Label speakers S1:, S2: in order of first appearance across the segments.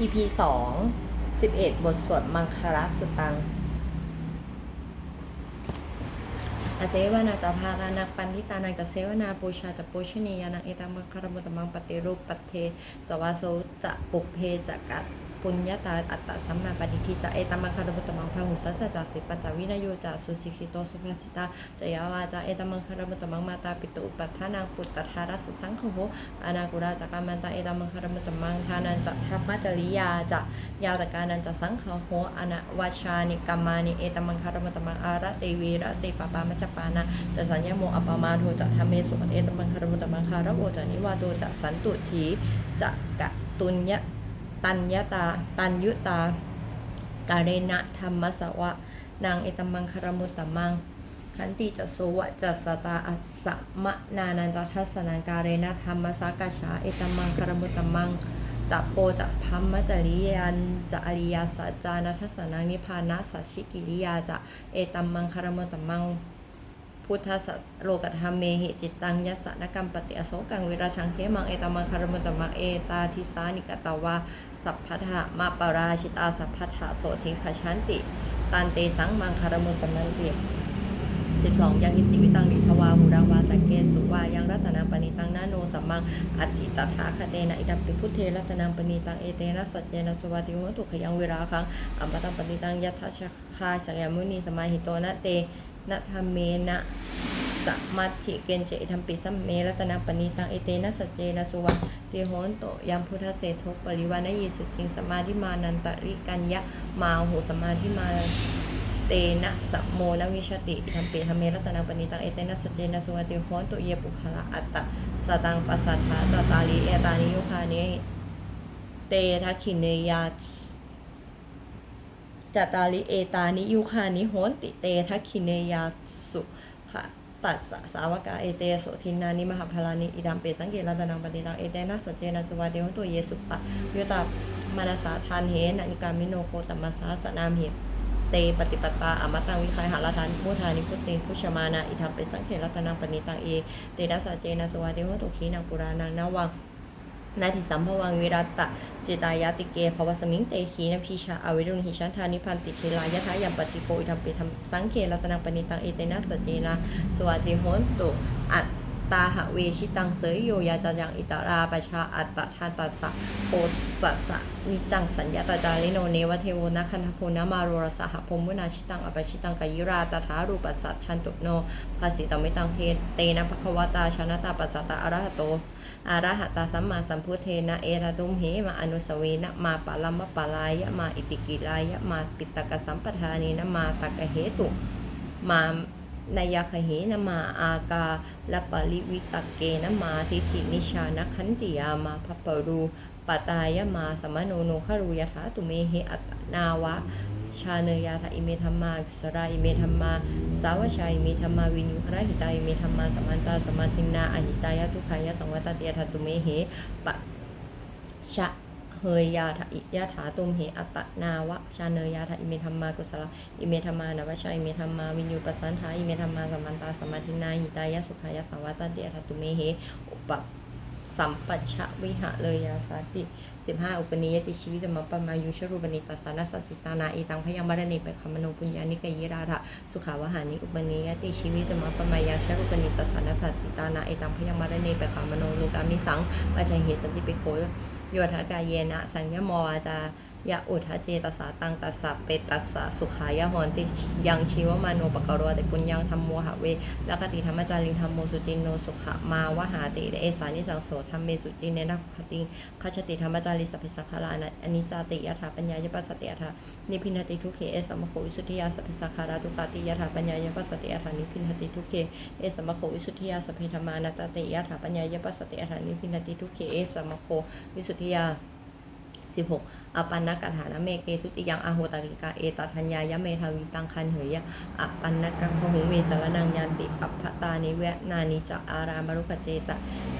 S1: EP สองสิบเอ็ดบทสวดมังคลสุตัง อาเซวนาจะพาลานักปันทิตานังจะเซวนาปูชาจะปูชนียานังเอตังมังคารมุตมังปฏิรูปปัตเท สวาโสจะปุเพจะกัต ปุญญาตาอัตตสัมมาปฏิทิจะเอตมังคารมุตตมังพหุสัจจะสิปัญจวินโยจะสุสิกิโตสุภาสิตาจะยาวาจะเอตมังคารมุตตมังมาตาปิตุอุปัฏฐานังปุตตทารัสสังขโหอนากุราจักามันตาเอตมังคารมุตตมังทานันจะทัพพจริยาจะยาวตการนันจะสังขโหอนะวาชานิกัมมานิเอตมังคารมุตตมังอาระเตวีระเตปปามัจจปานาจะสัญญโมอปมาโทจะทำเมสุเอตมังคารมุตตมังคารโอจะนิวาโตจะสันตุถีจะกะตุญญะ ตัญญตา ตัญยุตา กาเรณะธรรมสวะ นางเอตมังคารมุตตมัง ขันติจะโสวะจะสตาอัสมะนานันจะทัสนังการเรณะธรรมสากาชาเอตมังคารมุตตมังตะโปจะพัมมจริยันจะอริยาสัจจานัทสนังนิพพานะสัชชิกิริยาจะเอตัมมังคารมุตตมัง พุทธสสโลกธรรมเมหิจิตตังยัสนกรรมปฏิอโศกังเวราชังเทมังเอตมังคารมุตมังเอตาทิสานิกตาวาสัพพัทธะมาปราชิตาสัพพัทธะโสทิงคชันติ ตันเตสังมังคารมุตมันติสิบสองยังกิจิวิตังดิทวาหูรังวาสังเกสุวายังรัตนังปณิตังนาโนสัมมังอัตติตถาคเตนะอิดัมปิพุทเทรัตนังปณิตังเอเตนะสัจเจนะสวัติโหตุขยังเวราคังอัมปตังปณิตังยัตถชคาสังยมุนีสมาหิโตนะเต นะธรรมเมนะสัมมัติเกณเจธรรมปิสัมเมรัตนาปณิตัง เอเตนะสัจเจนะสุวัติโหนโตยัมพุทธเศรษฐกปริวานยีสุจริงสมาธิมานันตริกัญญะมาหูสมาธิมาเตนะสัมโมนวิชติธรรมปิธรรมเมรัตนาปณิตัง เอเตนะสัจเจนะสุวัติโหนโตเยปุคละอัตตะสตังปัสสัทธาจตาลีเอตานิยุคานิเตทัคขินเนยา จตาลิเอตานิยุคานิโหนติเตทัคคิเนยาสุขะตัสสาวกาเอเตโสทินานิมหาพลานิอิดัมเปสังเกตรัตนังปฏิตังเอเตนะสเจนะสวาเดหตัวเยสุปะโยตามานาสาทานเหนันิกามิโนโคตมัสสาสนามเหตเตปฏิปตาอมตังวิคายหาลทานพุทธานิพุตเตพุชมานาอิทัมเป็นสังเกตรัตนังปณิตังเอเตนะสัจเจนะสวาเดหนตุขีนังปุรานังนวัง นาทิสัมภวังวิรัตตะจิตายาติเกภวสมิงเตขีนพิชาอวิรุณหิชันธานิพันติเคลายะทายัมปฏิโกอิธรรมปิธรรมสังเครัตนังปณิตังเอเตนะสจเจนะสวัสดิโหนตุอัต ตาหะเวชิตังเสยโยยาจายังอิตาราปชาอัตตทานตัสสะโพสัสสะนิจังสัญญาตจาริโนเนวเทวนะคันทโพนะมาโรรสหพมุนาชิตังอปชิตังกายิราตถารูปัสสัชชันตุโนภาสิตมิตังเทเตนะภควตาชนะตาปัสสตาอรหะโตอารหะตาสัมมาสัมพุทเทนะเอระตุมเหมาอนุสเวนะมาปะลัมมะปะลายะมาอิติกิลายะมาปิตกสัมปทานีนะมาตกะเหตุมา นายคเหนมาอากาลปริวิตเกนมาทิฏฐินิชานะขันติยามาพปรูปตายมาสมโนโนคารุยถาตุเมเหอัตนาวะ ชาเนยาทอิเมธรรมาสราอิเมธรรมาสาวชาอิเมธรรมาวินุคระหิตาอิเมธรรมาสมันตาสมาธินาอหิตายะทุขายะสังวัตติยทัตุเมเหปะชะ เฮยยาทะอิยะถาตุมเหอัตนาวะชาเนยาทะอิเมธรรมากุศลอิเมธรรมานวชาอิเมธรรมาวินุปสันทาอิเมธรรมาสมันตาสมาธินาหิตายะสุขายะสังวัตติยทัตตุเมเหอุปสัมปัชชะวิหะเลยยาสาติสิบห้าอุปนิยติชีวิตมัปมายุชรูปนิตัสสานัสสสิตานาอีตังพยังบารณีไปคำมโนปุญญานิกยิราระสุขาวหานิอุปนิยติชีวิตมัปมายังชรูปนิตัสสานัสสสิตานาอีตังพยังบารณีไปคำมโนโลกามิสังปัจจัยเหตุสันติปิโค โยธากายเยนะ สัญญมวาจายะอุทะเจตสาตังตัสสะเปตัสสะสุขายะหอนติยังชีวมาโนปกรวติปุญญังธรรมโมหะเวลกติธรรมจาริงธรรมโมสุจินโนสุขมาวหาติเอสานิสังโสธรรมเมสุจินเนนะคติงขชติธรรมจาริสัพพิสังขารานะอนิจจติยถาปัญญายปัสสติยถานิพินติทุเขเอสัมมโควิสุทธิยาสัพพิสังขาราทุกติยถาปัญญายปัสสติยถานิพินติทุเขเอสัมโควิสุทธิยาสัพพิธรรมานัตติยถาปัญญายปัสสติยถานิพินติทุเขเอสัมมโควิสุทธิ Yeah. 16อปันนกถานะเมเกทุติยังอโหตากิกาเอตทัญญายะเมทาวิตังคันเหยะอปันนกังพหุเมสารนังยานติปัพตานิเวนานิจอารามรุขเจต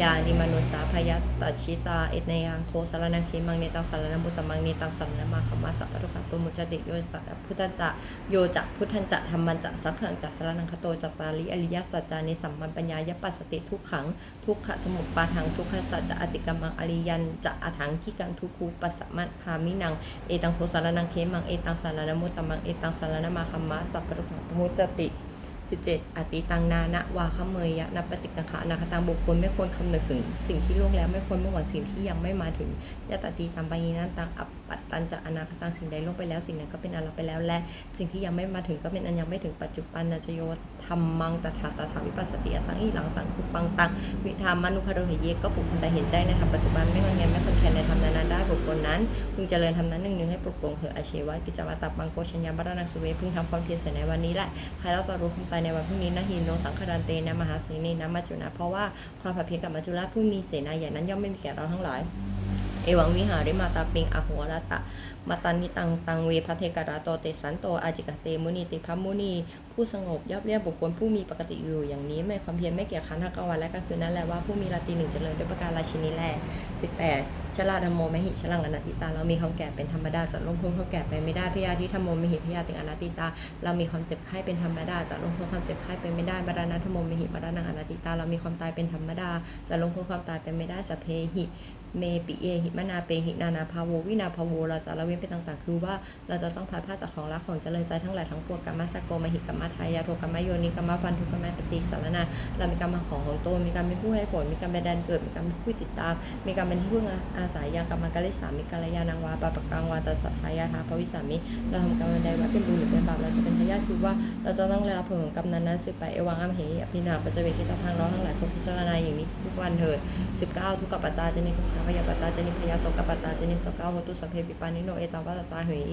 S1: ยานิมนุสาพยตชิตาเอตเนยังโคสารนังเคมังเนตังสารนังบุตมังเนตังสารนังมาคมาสัพพรุขตุมุจติโยสัพพุทธจะโยจักพุทธันจะธรรมันจะสังขังจะสารนังคโตจัตตาริอริยสัจจานิสัมมันปัญญายปัสสติทุกขัง ทุกขสมุปปาทังทุกขสัจจะอติกรรมังอริยันจะอถังขิกังทุกขูปัสสมมัคามินัง เอตังโทสารนังเคมัง เอตังสารนมุตตมัง เอตังสารนมาคัมมะสัพพะทุกขมุจติ 17อติตังนานะวาคเมยยะนับปฏิกังคะอนาคตังบุคคลไม่ควรคำนึกถึงสิ่งที่ล่วงแล้วไม่ควรเมื่อวันสิ่งที่ยังไม่มาถึงยะตติตัมปยีนันตังอัปปัตตันจะอนาคตังสิ่งใดล่วงไปแล้วสิ่งนั้นก็เป็นอันลับไปแล้วและสิ่งที่ยังไม่มาถึงก็เป็นอันยังไม่ถึงปัจจุบันนาจโยธรรมังตถาตถาวิปัสสติอสังอีหลังสังคุปังตังวิธามานุพโรหิเยก็บุคคลใดเห็นใจในธรรมปัจจุบันไม่งอนแงนไม่คนแคนในธรรมนั้นได้บุคคลนั้นพึงเจริญธรรมนั้นหนึ่งหนึ่งให้ปลุกปลงเผื่ออาชีวะกิจวัตรตับบังโกชัญญาบรณสุเวพึงทำความเพียรเสียในวันนี้แหละใครเราจะรู้ความตายในวันพรุ่งนี้นะหินโนสังคารันเตนะมหาสีนีนะมัจจุนะเพราะว่าความผัดเพียงกับมัจจุราชผู้มีเสนาใหญ่นั้นย่อมไม่มีแก่เราทั้งหลาย เอวังวิหาริมาตาปิงอโหรตะมาตันนิตังตังเวพระเทกราโตเตสันโตอาจิกเตมุนีติพัมมุนี ผู้สงบยอบเรียบบุคคลผู้มีปกติอยู่อย่างนี้ไม่ความเพียรไม่เกี่ยวขันทั้งกลางวันและกลางคืนนั่นแหละว่าผู้มีราตรีหนึ่งเจริญด้วยประการราชินีแล18ชลาธรรมโมมหิชลังอนัตติตา เรามีความแก่เป็นธรรมดาจะลงพ้นความแก่ไปไม่ได้พยาธิธรรมโมมหิพยาติอนัตติตา เรามีความเจ็บไข้เป็นธรรมดาจะลงพ้นความเจ็บไข้ไปไม่ได้บาราณธรรมโมมหิบารานังอนัตติตา เรามีความตายเป็นธรรมดาจะลงพ้นความตายไปไม่ได้สเพหิ เมปิเยหิมนาเปหินานาภาโววินาภาโวเราจะละเว้นไปต่างๆ คือว่าเราจะต้องพาดพลาจากของรักของเจริญใจทั้งหลายทั้งปวงกรรมสโกมหิกรรมทายาโทกรรมโยนิกรรมพันธุกรรมปฏิสารนาเรามีกรรมของของตนมีกรรมเป็นผู้ให้ผลมีกรรมเป็นแดนเกิดมีกรรมเป็นผู้ติดตาม มีกรรมเป็นที่พึ่งอาศัยยังกรรมกัลิสามีกัลยาณังวาปะปะกังวาตสทายาทาภวิสามิเราทำกรรมใดไว้เป็นบุญหรือเป็นบาปเราจะเป็นทายาทคือว่าเราจะต้องได้รับผลของกรรมนั้นๆสืบไปเอวังอัมเหอภินาปัจเจเวคิตาพังเราทั้งหลายควรพิจารณาอย่างนี้ทุกวันเถิด19 ทุกขปัตตาเจนิทุกขาพยาปตตาเจนิพยาโสกปตตาเจนิโสกาโหตุสัพเพปิปานิโนเอตาวาตจาเหย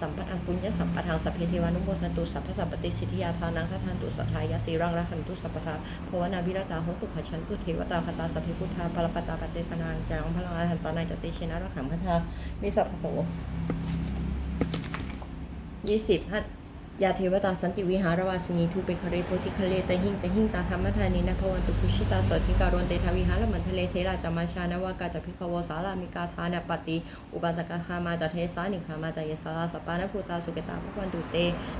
S1: สัมปทังปุญญสัมปทังสัพเพเทวานุโมทันตุสัพพสัมปติสิทธิยาทานังทัทันตุสัทธายาสีรังรักันตุสัพพทาภวนาวิรตาโหตุขชันตุเทวตาคตาสัพเพพุทธาปรปตาปเจพนังจังพลังอาหันตานายจติเชนะรักขังพัทธามิสัพพโสยี่สิบหัต ยาเทวตาสันติวิหารวาสุนีทูเปคเรโพธิคเลตหิงตหิงตาธรรมทานีนะพวันตุคุชิตาสวทิการวนเตทวิหารมันทะเลเทราจามาชานวากาจพิกวสารามิกาทานปฏิอุปาสกคามาจเทสานิคามาจเยสาราสปานภูตาสุเกตาพวันตุเต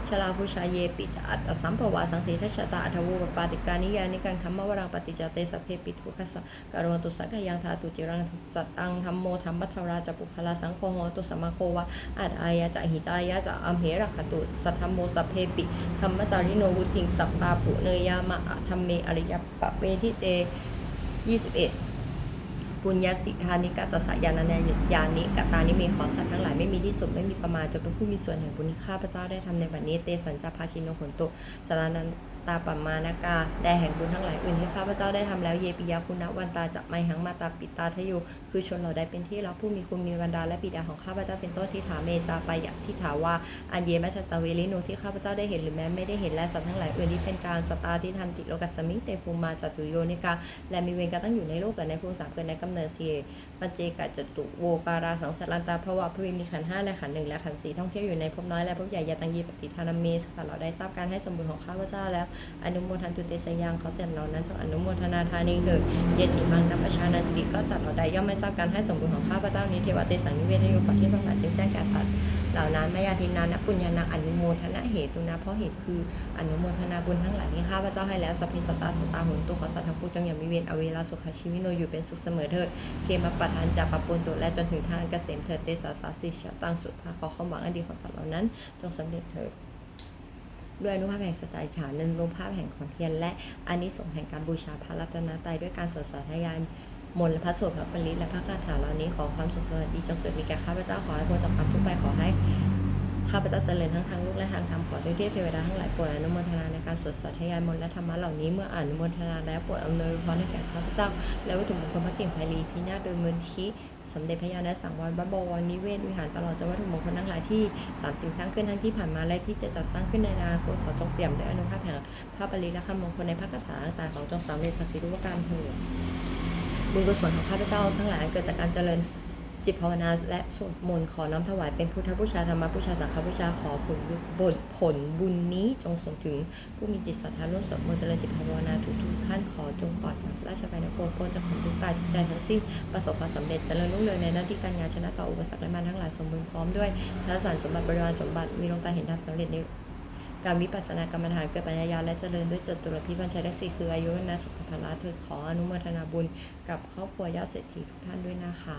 S1: ชลาภูชาเยปิจอัตสัมภวาสังสีทัชตาอัทวูปปาติกานิยานิกังธรรมวรังปฏิจเตสเพปิทุคัสการวนตุสักยังทาตุจิรังสัตตังธรรมโมธรรมัทราจปุคลาสังโฆโหตุสมาโควะอัตอายะจะหิตายะจะอัมเหระคตุสัทธรรมโมสัพเพปิธรรมจาริโนวุติงสัปปาปุเนยามะธรรมเมอริยปะเวทิเตยี่สิบเอ็ดปุญญสิทานิกาตสายานานยานิกตานิเมขอสัตว์ทั้งหลายไม่มีที่สุดไม่มีประมาณจนเป็นผู้มีส่วนแห่งบุญที่ข้าพเจ้าได้ทำในวันนี้เตสัญจาภาคินโนขนตุสารนันตาปัมมานากาแด่แห่งบุญทั้งหลายอื่นที่ข้าพเจ้าได้ทำแล้วเยปิยาคุณวันตาจะไม่หังมาตาปิตาทยุคือชนเราได้เป็นที่รักผู้มีคุณมีบรรดาและปิดาของข้าพเจ้าเป็นต้นที่ถาเมจาไปยะที่ถาว่าอันเยมัชตาเวลิโนที่ข้าพเจ้าได้เห็นหรือแม้ไม่ได้เห็นและสัตว์ทั้งหลายอื่นที่เป็นการสตาที่ทันติโลกัสมิงเตภูมาจตุโยนิกาและมีเวรการตั้งอยู่ในโลกเกิดในภูมิสามเกิดในกำเนิดเสี่ปัจเจกจตุโวปาราสังสารันตาเพราะว่าพระวิมีขันห้าและขันหนึ่งและขันสี่ท่องเที่ยวอยู่ในภพน้อยและภพใหญ่ยาตังยีปฏิทานามีสัตว์เราได้ทราบการให้สมบูรณ์ของข้าพเจ้าแล้วอนุโมทันตุเตสยังเขาเสร็จเหล่านั้นจงอนุโมทนาทานิเลยเยติมังนัปชานันติก็สัตว์เราใดย่อมไม่ทราบการให้สมบูรณ์ของข้าพเจ้านี้เทวเตสังนิเวทโยขอที่ทั้งหลาจึงแจ้งแก่สัตว์เหล่านั้นมายาทินานะปุญญานังอนุโมทนาเหตุนะเพราะเหตุคืออนุโมทนาบุญทั้งหลายที่ข้าพเจ้าให้แล้วสัพพิสตาสตาหุนตุขอสัตว์ทั้งปวงจงอย่ามีเวรอเวลาสุขชีวิโนอยู่เป็นสุขเสมอเถิดเคมาปัฏฐานจากปะปุนตุและจนถึงทางเกษมเถิดเตสาสาสิชตังสุภาขอความหวังอันดีของสัตว์เหล่านั้น จงสำเร็จเถิด ด้วยอนุภาพแห่งสจายฐานนันรูปภาพแห่งความเพียรและอานิสงส์แห่งการบูชาพระรัตนตรัยด้วยการสวดสาธยายมนต์และพระสวดพระปริตและพระคาถาเหล่านี้ขอความสุขสวัสดีจงเกิดมีแก่ข้าพเจ้าขอให้พ้นจากความทุกข์ไปขอให้ข้าพเจ้าเจริญทั้งทางลูกและทางธรรมขอเทพเทวดาทั้งหลายโปรดอนุโมทนาในการสวดสาธยายมนต์และธรรมะเหล่านี้เมื่ออ่านอนุโมทนาแล้วโปรดอำนวยพรให้แก่ข้าพเจ้า และวัตถุมงคลพระเก่งไพลีพินาศโดยมูลที่ สมเด็จพระญาณสังวรบับวรนิเวศวิหารตลอดจนวัตถุมงคลทั้งหลายที่สามสิ่งสร้างขึ้นทั้งที่ผ่านมาและที่จะจัดสร้างขึ้นในอนาคตขอจงเปี่ยมด้วยอนุภาพแห่งพระปริและคำมงคลในพระคาถาต่างๆของจงสำเร็จศักดิ์สิทธิ์รูปการเถิดบุญกุศลของข้าพเจ้าทั้งหลายเกิดจากการเจริญ จิตภาวนาและสวดมนต์ขอน้อมถวายเป็นพุทธบูชาธรรมบูชาสังฆบูชาขอผลบุญผลบุญนี้จงส่งถึงผู้มีจิตศรัทธาร่วมสวดมนต์เจริญจิตภาวนาทุกๆขั้นขอจงปลอดจากราชภัยนโกพ้นจากความทุกข์กายใจทั้งสิ้นประสบความสำเร็จเจริญรุ่งเรืองในหน้าที่การงานชนะต่ออุปสรรคและมารทั้งหลายสมบูรณ์พร้อมด้วยทรัพย์สารสมบัติบริวารสมบัติมีดวงตาเห็นธรรมสำเร็จในการวิปัสสนากรรมฐานเกิดปัญญาญาและเจริญด้วยจตุรพิบัญชัยและสี่คืออายุวันะสุขภาระเธอขออนุโมทนาบุญกับครอบครัวญาติเศรษฐีทุกท่านด้วยนะคะ